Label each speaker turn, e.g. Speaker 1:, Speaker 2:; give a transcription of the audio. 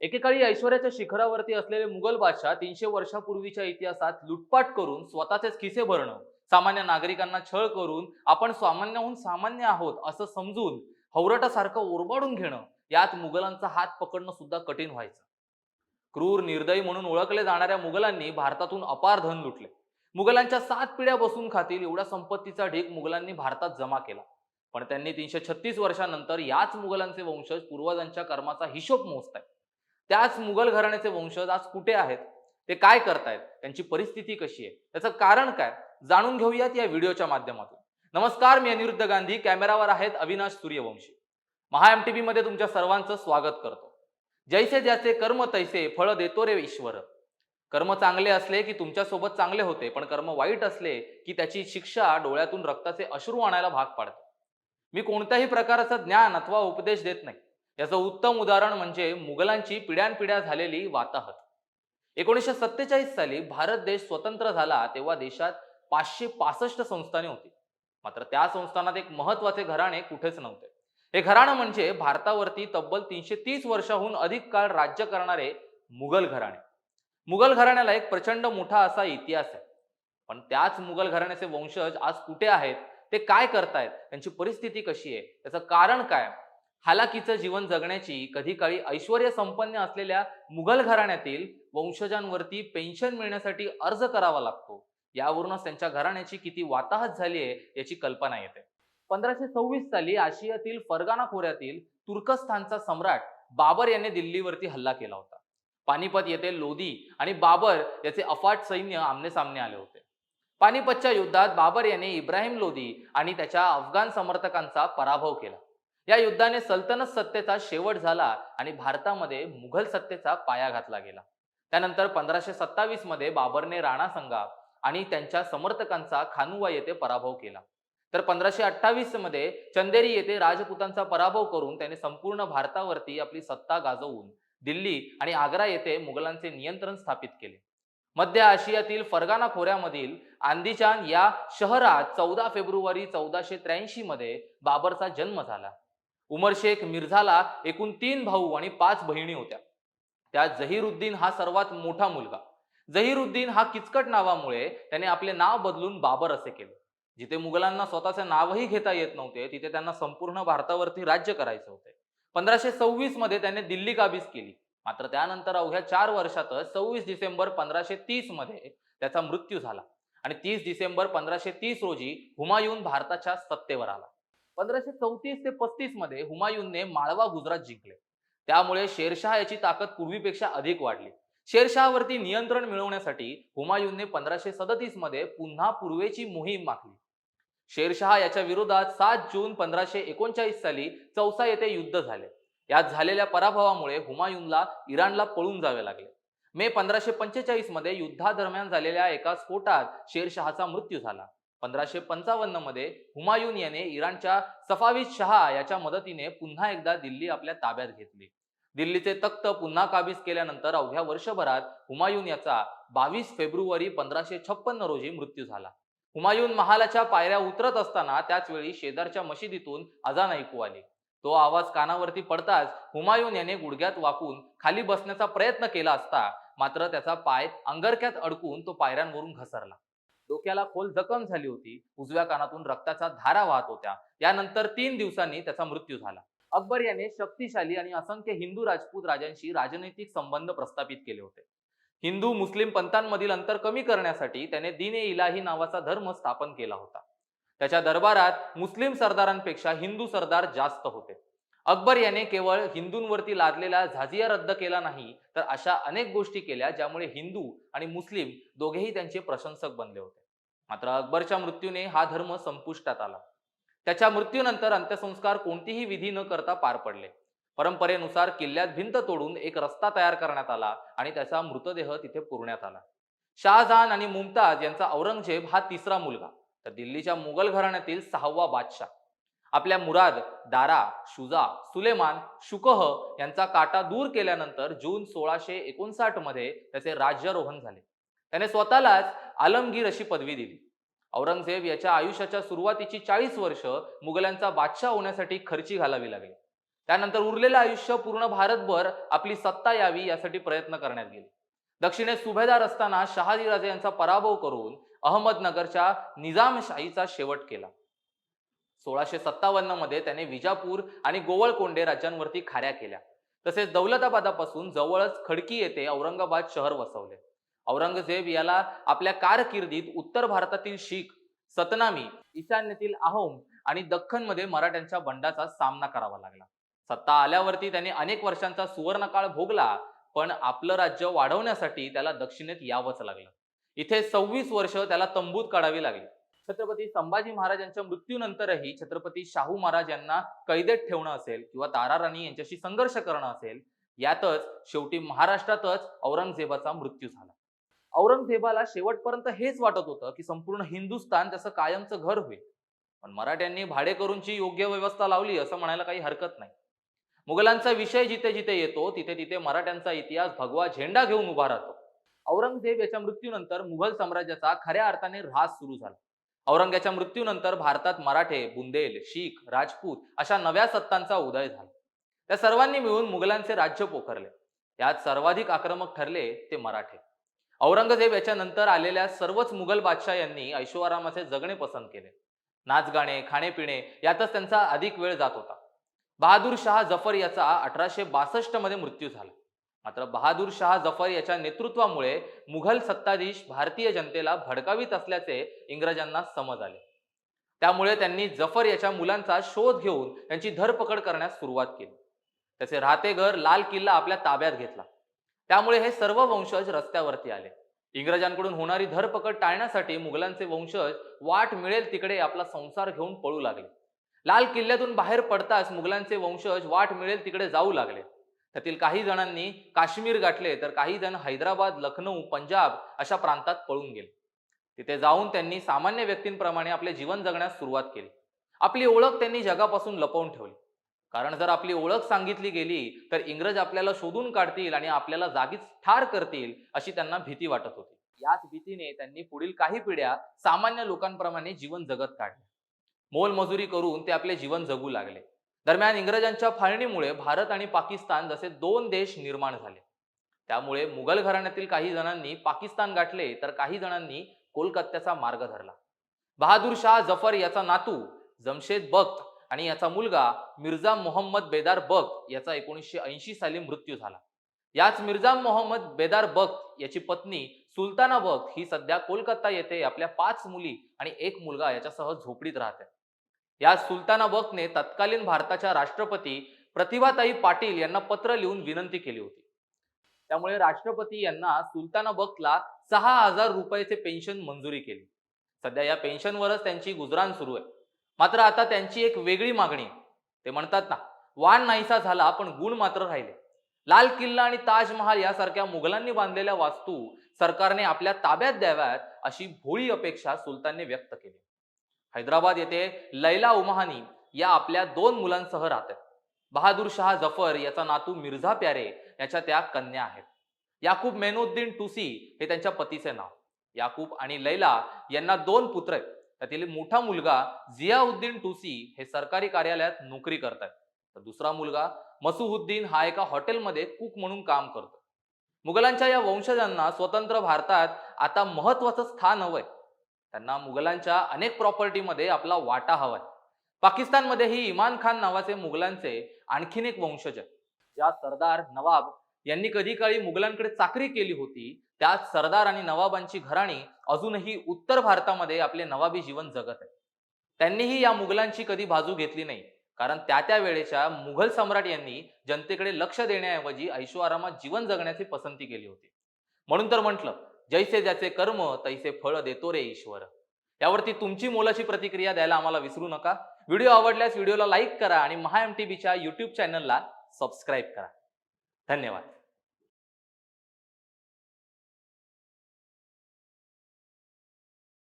Speaker 1: एकेकाळी ऐश्वर्याच्या शिखरावरती असलेले मुघल बादशाह तीनशे वर्षापूर्वीच्या इतिहासात लुटपाट करून स्वतःचेच खिसे भरणं सामान्य नागरिकांना छळ करून आपण सामान्यहून सामान्य आहोत असं समजून हवरटासारखं ओरबाडून घेणं यात मुघलांचा हात पकडणं सुद्धा कठीण व्हायचं. क्रूर निर्दयी म्हणून ओळखले जाणाऱ्या मुघलांनी भारतातून अपार धन लुटले. मुघलांच्या सात पिढ्या बसून खातील एवढ्या संपत्तीचा ढीग मुघलांनी भारतात जमा केला. पण त्यांनी तीनशे छत्तीस वर्षानंतर याच मुघलांचे वंशज पूर्वजांच्या कर्माचा हिशोब मोजताय त्याच मुघल घराण्याचे वंशज आज कुठे आहेत? ते काय करतायत? त्यांची परिस्थिती कशी आहे? त्याचं कारण काय? जाणून घेऊयात या व्हिडिओच्या माध्यमातून. नमस्कार मी अनिरुद्ध गांधी. कॅमेरावर आहेत Avinash Suryavanshi. Maha M T V मध्ये तुमच्या सर्वांचं स्वागत करतो. जैसे ज्याचे कर्म तैसे फळ देतो रे ईश्वर. कर्म चांगले असले की तुमच्यासोबत चांगले होते पण कर्म वाईट असले की त्याची शिक्षा डोळ्यातून रक्ताचे अश्रू आणायला भाग पाडते. मी कोणत्याही प्रकारचं ज्ञान अथवा उपदेश देत नाही. याचं उत्तम उदाहरण म्हणजे मुघलांची पिढ्यानपिढ्या झालेली वाताहत. एकोणीसशे सत्तेचाळीस साली भारत देश स्वतंत्र झाला तेव्हा देशात पाचशे पासष्ट संस्थाने होती. मात्र त्या संस्थानात एक महत्त्वाचे घराणे कुठेच नव्हते. हे घराणं म्हणजे भारतावरती तब्बल तीनशे तीस वर्षाहून अधिक काळ राज्य करणारे मुघल घराणे. मुघल घराण्याला एक प्रचंड मोठा असा इतिहास आहे. पण त्याच मुघल घराण्याचे वंशज आज कुठे आहेत? ते काय करतायत? त्यांची परिस्थिती कशी आहे? त्याचं कारण काय? हालाकीचं जीवन जगण्याची कधी काळी ऐश्वर संपन्न असलेल्या मुघल घराण्यातील वंशजांवरती पेन्शन मिळण्यासाठी अर्ज करावा लागतो. यावरूनच त्यांच्या घराण्याची किती वाताहत झाली आहे याची कल्पना येते. पंधराशे सव्वीस साली आशियातील फरगाना खोऱ्यातील तुर्कस्थानचा सम्राट बाबर याने दिल्लीवरती हल्ला केला होता. पानिपत येथे लोधी आणि बाबर याचे अफाट सैन्य आमने सामने आले होते. पानिपतच्या युद्धात बाबर याने इब्राहिम लोधी आणि त्याच्या अफगाण समर्थकांचा पराभव केला. या युद्धाने सल्तनत सत्तेचा शेवट झाला आणि भारतामध्ये मुघल सत्तेचा पाया घातला गेला. त्यानंतर पंधराशे सत्तावीसमध्ये बाबरने राणा संघा आणि त्यांच्या समर्थकांचा खानुवा येथे पराभव केला. तर पंधराशे अठ्ठावीसमध्ये चंदेरी येथे राजपुतांचा पराभव करून त्याने संपूर्ण भारतावरती आपली सत्ता गाजवून दिल्ली आणि आग्रा येथे मुघलांचे नियंत्रण स्थापित केले. मध्य आशियातील फरगाना खोऱ्यामधील आंदीचान या शहरात चौदा फेब्रुवारी चौदाशे त्र्याऐंशी मध्ये बाबरचा जन्म झाला. उमर शेख मिर्झाला एकूण तीन भाऊ आणि पाच बहिणी होत्या. त्यात जहीरुद्दीन हा सर्वात मोठा मुलगा. जहीरुद्दीन हा किचकट नावामुळे त्याने आपले नाव बदलून बाबर असे केले. जिथे मुघलांना स्वतःचे नावही घेता येत नव्हते तिथे त्यांना संपूर्ण भारतावरती राज्य करायचे होते. पंधराशे सव्वीसमध्ये त्याने दिल्ली काबीज केली. मात्र त्यानंतर अवघ्या चार वर्षातच सव्वीस डिसेंबर पंधराशे तीसमध्ये त्याचा मृत्यू झाला. आणि तीस डिसेंबर पंधराशे तीस रोजी हुमायून भारताच्या सत्तेवर आला. पंधराशे चौतीस ते पस्तीसमध्ये हुमायूनने माळवा गुजरात जिंकले. त्यामुळे शेरशाह याची ताकद पूर्वीपेक्षा अधिक वाढली. शेरशहावरती नियंत्रण मिळवण्यासाठी हुमायूनने पंधराशे सदतीसमध्ये पुन्हा पूर्वेची मोहीम आखली शेरशहा याच्या विरोधात सात जून पंधराशे एकोणचाळीस साली चौसा येथे युद्ध झाले. यात झालेल्या पराभवामुळे हुमायूनला इराणला पळून जावे लागले. मे पंधराशे पंचेचाळीसमध्ये युद्धादरम्यान झालेल्या एका स्फोटात शेरशहाचा मृत्यू झाला. पंधराशे पंचावन्नमध्ये हुमायून याने इराणच्या सफाविद शहा याच्या मदतीने पुन्हा एकदा दिल्ली आपल्या ताब्यात घेतली. दिल्लीचे तख्त पुन्हा काबीज केल्यानंतर अवघ्या वर्षभरात हुमायून याचा बावीस फेब्रुवारी पंधराशे छप्पन्न रोजी मृत्यू झाला. हुमायून महालाच्या पायऱ्या उतरत असताना त्याच वेळी शेजारच्या मशिदीतून अजान ऐकू आली. तो आवाज कानावरती पडताच हुमायून याने गुडघ्यात वाकून खाली बसण्याचा प्रयत्न केला असता मात्र त्याचा पाय अंगरक्यात अडकून तो पायऱ्यांवरून घसरला. डोक्याला खोल जखम झाली होती. उजव्या कानातून रक्ताच्या धारा वाहत होत्या. यानंतर तीन दिवसांनी त्याचा मृत्यू झाला. अकबर याने शक्तिशाली आणि असंख्य हिंदू राजपूत राजांशी राजनैतिक संबंध प्रस्थापित केले होते. हिंदू मुस्लिम पंथांमधील अंतर कमी करण्यासाठी त्याने दिने इलाही नावाचा धर्म स्थापन केला होता. त्याच्या दरबारात मुस्लिम सरदारांपेक्षा हिंदू सरदार जास्त होते. अकबर याने केवळ हिंदूंवरती लादलेला झाजिया रद्द केला नाही तर अशा अनेक गोष्टी केल्या ज्यामुळे हिंदू आणि मुस्लिम दोघेही त्यांचे प्रशंसक बनले होते. मात्र अकबरच्या मृत्यूने हा धर्म संपुष्टात आला. त्याच्या मृत्यूनंतर अंत्यसंस्कार कोणतीही विधी न करता पार पडले. परंपरेनुसार किल्ल्यात भिंत तोडून एक रस्ता तयार करण्यात आला आणि त्याचा मृतदेह तिथे पुरण्यात आला. शाहजहान आणि मुमताज यांचा औरंगजेब हा तिसरा मुलगा तर दिल्लीच्या मुघल घराण्यातील सहावा बादशाह. आपल्या मुराद दारा शुजा सुलेमान शुकह यांचा काटा दूर केल्यानंतर जून सोळाशे एकोणसाठमध्ये त्याचे राज्यारोहण झाले. त्याने स्वतःलाच आलमगीर अशी पदवी दिली. औरंगजेब याच्या आयुष्याच्या सुरुवातीची चाळीस वर्ष मुघलांचा बादशाह होण्यासाठी खर्ची घालावी लागली. त्यानंतर उरलेलं आयुष्य पूर्ण भारतभर आपली सत्ता यावी यासाठी प्रयत्न करण्यात गेले. दक्षिणेत सुभेदार असताना शहाजीराजे यांचा पराभव करून अहमदनगरच्या निजामशाहीचा शेवट केला. सोळाशे सत्तावन्नमध्ये त्याने विजापूर आणि गोवळकोंडे राज्यांवरती खाऱ्या केल्या. तसेच दौलताबादापासून जवळच खडकी येथे औरंगाबाद शहर वसवले. औरंगजेब याला आपल्या कारकिर्दीत उत्तर भारतातील शीख सतनामी ईशान्येतील आहोम आणि दख्खनमध्ये मराठ्यांच्या बंडाचा सामना करावा लागला. सत्ता आल्यावरती त्याने अनेक वर्षांचा सुवर्णकाळ भोगला पण आपलं राज्य वाढवण्यासाठी त्याला दक्षिणेत यावंच लागलं. इथे सव्वीस वर्ष त्याला तंबूत काढावी लागली. छत्रपती संभाजी महाराजांच्या मृत्यूनंतरही छत्रपती शाहू महाराज यांना कैदेत ठेवणं असेल किंवा तारा राणी यांच्याशी संघर्ष करणं असेल यातच शेवटी महाराष्ट्रातच औरंगजेबाचा मृत्यू झाला. औरंगजेबाला शेवटपर्यंत हेच वाटत होतं की संपूर्ण हिंदुस्थान त्याचं कायमचं घर होईल. पण मराठ्यांनी भाडेकरूंची योग्य व्यवस्था लावली असं म्हणायला काही हरकत नाही. मुघलांचा विषय जिथे जिथे येतो तिथे तिथे मराठ्यांचा इतिहास भगवा झेंडा घेऊन उभा राहतो. औरंगजेब याच्या मृत्यूनंतर मुघल साम्राज्याचा खऱ्या अर्थाने ऱ्हास सुरू झाला. औरंगाच्या मृत्यूनंतर भारतात मराठे बुंदेल शीख राजपूत अशा नव्या सत्तांचा उदय झाला. त्या सर्वांनी मिळून मुघलांचे राज्य पोखरले. यात सर्वाधिक आक्रमक ठरले ते मराठे. औरंगजेब याच्या नंतर आलेल्या सर्वच मुघल बादशाह यांनी ऐशोआरामाचे जगणे पसंत केले. नाचगाणे खाणेपिणे यातच त्यांचा अधिक वेळ जात होता. बहादूर शहा जफर याचा अठराशे बासष्टमध्ये मृत्यू झाला. मात्र बहादूर शहा जफर याच्या नेतृत्वामुळे मुघल सत्ताधीश भारतीय जनतेला भडकावीत असल्याचे इंग्रजांना समज आले. त्यामुळे त्यांनी जफर याच्या मुलांचा शोध घेऊन त्यांची धरपकड करण्यास सुरुवात केली. त्याचे राहते घर लाल किल्ला आपल्या ताब्यात घेतला. त्यामुळे हे सर्व वंशज रस्त्यावरती आले. इंग्रजांकडून होणारी धरपकड टाळण्यासाठी मुघलांचे वंशज वाट मिळेल तिकडे आपला संसार घेऊन पळू लागले. लाल किल्ल्यातून बाहेर पडताच मुघलांचे वंशज वाट मिळेल तिकडे जाऊ लागले. त्यातील काही जणांनी काश्मीर गाठले तर काही जण हैदराबाद लखनौ पंजाब अशा प्रांतात पळून गेले. तिथे जाऊन त्यांनी सामान्य व्यक्तींप्रमाणे आपले जीवन जगण्यास सुरुवात केली. आपली ओळख त्यांनी जगापासून लपवून ठेवली. कारण जर आपली ओळख सांगितली गेली तर इंग्रज आपल्याला शोधून काढतील आणि आपल्याला जागीच ठार करतील अशी त्यांना भीती वाटत होती. याच भीतीने त्यांनी पुढील काही पिढ्या सामान्य लोकांप्रमाणे जीवन जगत काढले. मोलमजुरी करून ते आपले जीवन जगू लागले. दरम्यान इंग्रजांच्या फाळणीमुळे भारत आणि पाकिस्तान जसे दोन देश निर्माण झाले. त्यामुळे मुघल घराण्यातील काही जणांनी पाकिस्तान गाठले तर काही जणांनी कोलकात्याचा मार्ग धरला. बहादूर शाह जफर याचा नातू जमशेद बख्त आणि याचा मुलगा मिर्झा मोहम्मद बेदार बख्त याचा एकोणीसशे ऐंशी साली मृत्यू झाला. याच मिर्झा मोहम्मद बेदार बख्त याची पत्नी सुलताना बख्त ही सध्या कोलकाता येथे आपल्या पाच मुली आणि एक मुलगा याच्यासह झोपडीत राहते. या सुलताना बख्तने तत्कालीन भारताच्या राष्ट्रपती प्रतिभाताई पाटील यांना पत्र लिहून विनंती केली होती. त्यामुळे राष्ट्रपती यांना सुलताना बख्तला सहा हजार रुपयाचे पेन्शन मंजुरी केली. सध्या या पेन्शनवरच त्यांची गुजराण सुरू आहे. मात्र आता त्यांची एक वेगळी मागणी. ते म्हणतात ना वाण नाहीसा झाला पण गुण मात्र राहिले. लाल किल्ला आणि ताजमहाल यासारख्या मुघलांनी बांधलेल्या वास्तू सरकारने आपल्या ताब्यात द्याव्यात अशी भोळी अपेक्षा सुलतानने व्यक्त केली. हैदराबाद येथे लैला उमाहानी या आपल्या दोन मुलांसह राहतात. बहादूर शाह जफर याचा नातू मिर्झा प्यारे याच्या त्या कन्या आहेत. याकूब मेनुद्दीन टुसी हे त्यांच्या पतीचे नाव. याकूब आणि लैला यांना दोन पुत्र आहेत. त्यातील मोठा मुलगा जियाउद्दीन टुसी हे सरकारी कार्यालयात नोकरी करतात. तर दुसरा मुलगा मसुहुद्दीन हा एका हॉटेलमध्ये कुक म्हणून काम करतो. मुघलांच्या या वंशजांना स्वतंत्र भारतात आता महत्वाचं स्थान हवंय. त्यांना मुघलांच्या अनेक प्रॉपर्टीमध्ये आपला वाटा हवाय पाकिस्तानमध्येही इमान खान नावाचे मुघलांचे आणखीन एक वंशज आहे ज्या सरदार नवाब यांनी कधी काळी मुघलांकडे चाकरी केली होती त्याच सरदार आणि नवाबांची घराणी अजूनही उत्तर भारतामध्ये आपले नवाबी जीवन जगत आहे त्यांनीही या मुघलांची कधी बाजू घेतली नाही कारण त्या त्या वेळेच्या मुघल सम्राट यांनी जनतेकडे लक्ष देण्याऐवजी ऐशोआरामात जीवन जगण्याची पसंती केली होती. म्हणून तर म्हटलं जैसे ज्याचे कर्म तैसे फळ देतो रे ईश्वर. यावरती तुमची मोलाची प्रतिक्रिया द्यायला आम्हाला विसरू नका. व्हिडिओ आवडल्यास व्हिडिओला लाईक करा आणि महा एम टी बीच्या युट्यूब चॅनलला सबस्क्राईब करा. धन्यवाद.